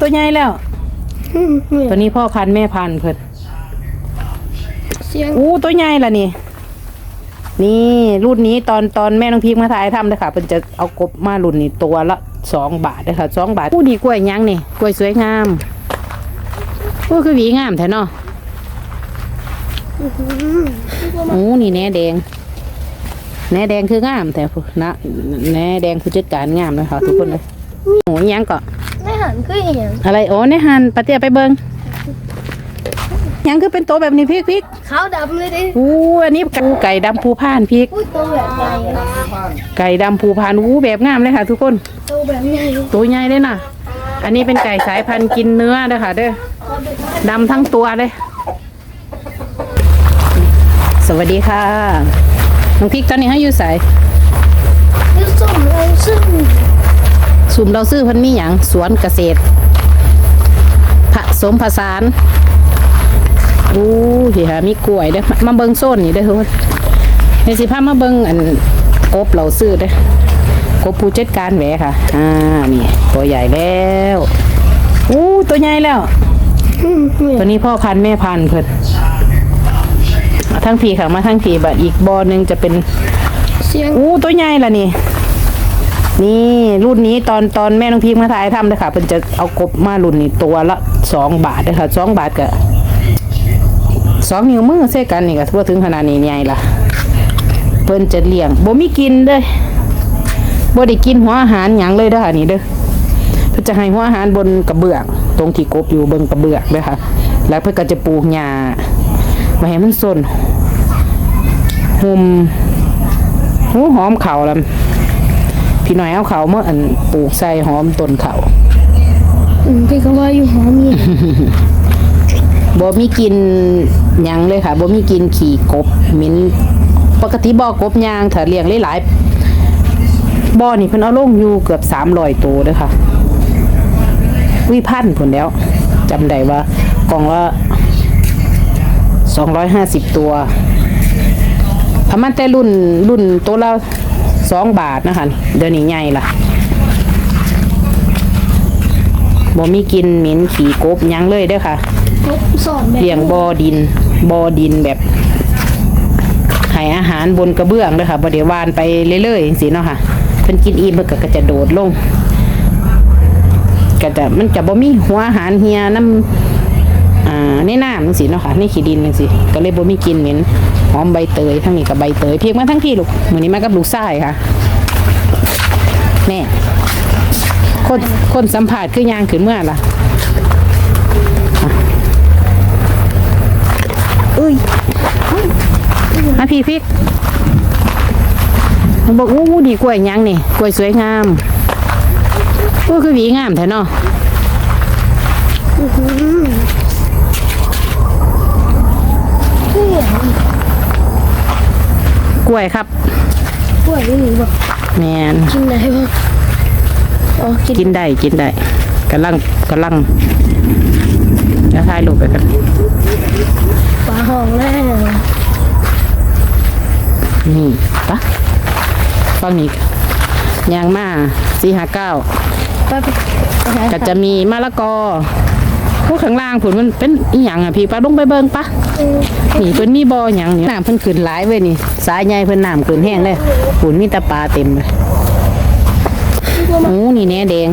ตัวใหญ่แล้วอืมเนี่ยตัวนี้พ่อพันธุ์แม่พันธุ์เพิ่นเสียงอู้ตัวใหญ่ละนี่ นี่รุ่นนี้ตอนตอนแม่น้องพีกมาถ่ายทำเลยค่ะเพิ่นจะเอากบมารุ่นนี้ตัวละสองบาทเลยค่ะสองบาทอู้ดีกล้วยยังนี่กล้วยสวยงามโอ้คือหวีงามแท้เนาะโอ้นี่แหนแดงแหนแดงคืองามแต่นะแหนแดงผู้จัดการงามเลยค่ะทุกคนเลยโอ้ยยังก็ ไม่หันก็เอียงอะไรโอ้ในหันปะเตียไปเบิงยังคือเป็นโตวแบบนี้พริกพริกขาวดำเลยดิอู้อันนี้ไก่ไก่ดำภูพานพริก อุ้ยตัวแบบใหญ่ไก่ดำภูพานอู้แบบงามเลยค่ะ ทุกคนตัวแบบใหญ่ตัวใหญ่เลยนะอันนี้เป็นไก่สายพันธุ์กินเนื้อเด้อค่ะเด้อดำทั้งตัวเลย สวัสดีค่ะน้องพริกตอนนี้ให้อยู่ใส่ยูส้มเลยซึ่ง สุ่มเราซื้อเพันมีหยังสวนเกษตรผสมผสานอู้เหี้ยมีกล้วยเด้อมามาเบิงโซนนี่เด้อทุกคนในสิพามาเบิงอันกบเราซื้อเด้อกบผู้จัดการแหวค่ะ อ่านี่ตัวใหญ่แล้วอู้ตัวใหญ่แล้วอืมเนี่ยตัวนี้พ่อพันธุ์แม่พันธุ์เพิ่นทั้งผีค่ะมาทั้งผีบัดอีกบอหนึงจะเป็นเสียงอู้ตัวใหญ่ละนี่ นี่รุ่นนี้ตอนตอนแม่น้องพีกมาถ่ายทำเลยค่ะเพิ่นจะเอากบมารุ่นนี้ตัวละสองบาทเลยค่ะสองบาทกับสองนิ้วมือเส้กันนี่ก็ทั่วถึงขนาดนี้ใหญ่ละเพิ่นจะเลี้ยงบ่มีกินเด้บ่ได้กินหัวอาหารหยังเลยเด้อค่ะนี่เด้อเพิ่นจะให้หัวอาหารบนกระเบื้องตรงที่กบอยู่บนกระเบื้องเด้อค่ะ แล้วเพิ่นก็จะปลูกหญ้าไว้ให้มันสนหุ่มหูหอมเข่าลำ พี่น้อยเอาเขาเมื่ออันปลูกใส่หอมต้นเขาอืมพี่ก็ว่าอยู่หอมนี่บ่มีกินหยังเลยค่ะบ่มีกินขี่กบเหมินปกติบ่อกบยางถ้าเลี้ยงหลายๆบ่อนี่เพิ่นเอาลงอยู่เกือบ300ตัวเด้อค่ะวิพันพุ่นแล้วจำได้ว่ากล่องละ250 ตัว ประมาณแต่รุ่นรุ่นตัวละ2บาทนะคะเดี๋ยวนี้ใหญ่ละบ่มีกินเหม็นขี่กบหยังเลยเด้อค่ะกบสอนแบบเลี้ยงบ่อดินบ่อดินแบบให้อาหารบนกระเบื้องเด้อค่ะบ่ได้วานไปเรื่อยๆจังซี่เนาะค่ะเพิ่นกินอิ่มเพิ่นก็ก็จะโดดลงก็จะมันจะบ่มีหัวอาหารเฮียน้ำ อ่าในน้ำจังซี่เนาะค่ะในขี้ดินจังซี่ก็เลยบ่มีกลินเหม็นหอมใบเตยทั้งนี้ก็ใบเตยเพียงมาทั้งพี่ลูกมื้อนี้มากับลูกชายค่ะแน่คนคนสัมผัสคือยางขึ้นเมื่อล่ะเอ้ยมาพี่พี่มันบอกอู้ดีกล้วยยังนี่กล้วยสวยงามโอ้คือหวีงามแท้เนาะ กล้วยครับ กล้วยนี่บอกแมนกินได้ปะอ๋อกินกินได้กินได้กำลังกำลังจะถ่ายรูปไปกันปลาหองแล้วนี่ปะฟังนี้ยางมาสี่ห้าเก้าไปไปไปหาก็จะมีมะละกอ พวกข้างล่างผุนมันเป็นอีหยังอะพี่ปลาลงไปเบิ่งปะเออนี่เพิ่นมีบ่อหยังนี่น้ำเพิ่นขึ้นหลายเว้ยนี่สายใหญ่เพิ่นน้ำขึ้นแห้งเลยฝุ่นมีแต่ปลาเต็มเลยโอ้นี่แหนแดง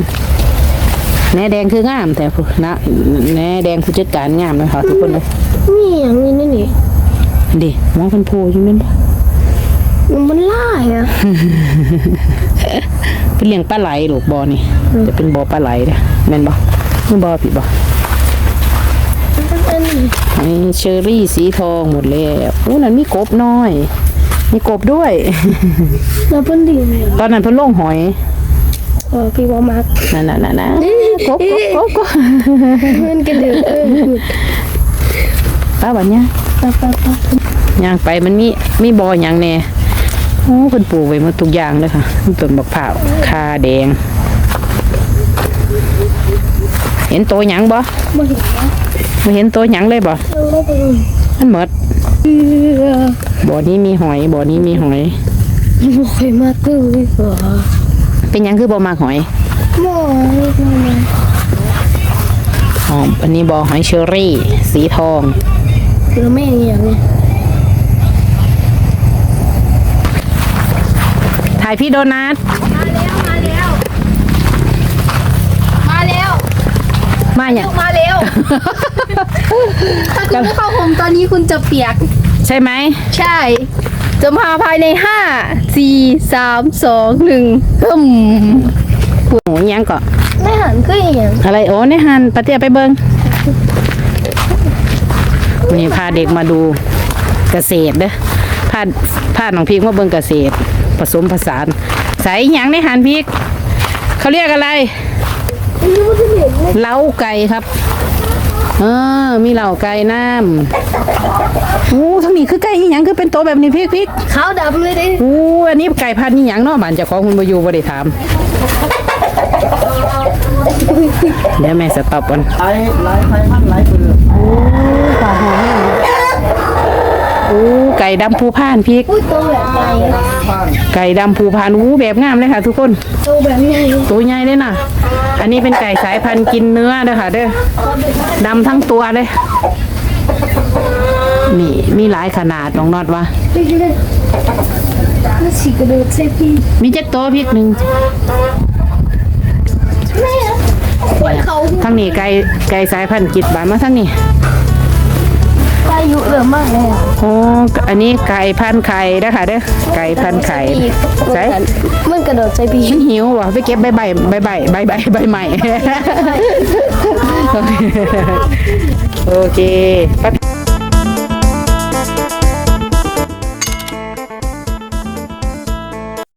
แหนแดงคืองามแต่ผู้นะแหนแดงผู้จัดการงามเลยค่ะทุกคนเลยนี่อย่างนี้นี่นี่ดิมองเพิ่นโพอยู่แม่นบ่มันล่ายอะเป็นเลี้ยงปลาไหลลูกบ่อนี่จะเป็นบ่อปลาไหลเด้อแม่นบ่นี่บ่อผิดบ่อั นนี้ไอ้เชอรี่สีทองหมดแล้วอู้นั่นมีกบน้อย มีกบด้วยแล้วเพิ่นดีเนี่ยตอนนั้นเพิ่นลงหอยเออพี่ว่ามักนั่นน่ะนั่นน่ะกบกบกบกบมันกระเดือกเออป้าบัดเนี้ยไปไปไปย่างไปมันมีมีบออย่างแน่โอ้เพิ่นปลูกไว้หมดทุกอย่างเลยค่ะมีต้นบักพร้าวคาแดง เห็นโตหยังบ่บ่เห็นนะ ไม่เห็นโตหยังเลยบ่เออบ่เป็นมันหมดเออบ่อนี้มีหอยบ่อนี้มีหอยบ่เคยมาตื้อเลยเหรอเป็นหยังคือบ่มากหอยหมอนี่ทำไมอมอันนี้บอหอยเชอรี่ สีทองคือแม่งอย่างเนี้ยถ่ายพี่โดนัท มาแล้ว มา อย่างมาแล้วถ้าคุณไม่เข้าผมตอนนี้คุณจะเปียก ใช่ไหม ใช่ จะมาภายในห้าสี่สามสองหนึ่งฮึมหมูอิหยังก็ไม่หันก็อย่างอะไรโอ้ในหันปะเตียไปเบิงวันนี้พาเด็กมาดูเกษตรเด้อพาพาน้องพีกมาเบิงเกษตร ผสมผสาน ใส่อิหยังในหันพีกเขาเรียกอะไร เล้าไก่ครับ เออ มีเหล่าไก่น้ำอู้ทั้งนี้คือไก่อีหยังคือเป็นโตวแบบนี้พีกพีกขาวดำเลยดิอู้อันนี้ไก่พันธุ์อีหยังเนาะบ้านเจ้าของคุณบอยู่บ่ได้ถาม เดี๋ยวแม่สต็อปก่อนหลายหลายไฟมันหลายปืนอู้ไก่ดำภูพานพีกอุ้ยโตแบบไหน ไก่ดำภูพานอู้แบบงามเลยค่ะ ทุกคนโตแบบไหนตัวใหญ่เลยนะอันนี้เป็นไก่สายพันธุ์กินเนื้อเด้อค่ะเด้อดำทั้งตัวเลยนี่มีหลายขนาดน้องนอดว่าไม่ใช่เลยมันฉีกกระโดดใส่พี่มีเจ็ดตัวพริกหนึ่งแม่ปวดเขาทั้งนี้ไก่ไก่สายพันธุ์กิดบานมาทั้งนี้ อายุเยอะมากเลยอะโอ้อันนี้ไก่พันธุ์ไข่นะคะเด้อไก่พันธุ์ไข่ใส่มันกระโดดใส่พี่ฉันหิวว่ะไปเก็บใบใบใบใบใบใบใบใหม่โอเคปั๊บ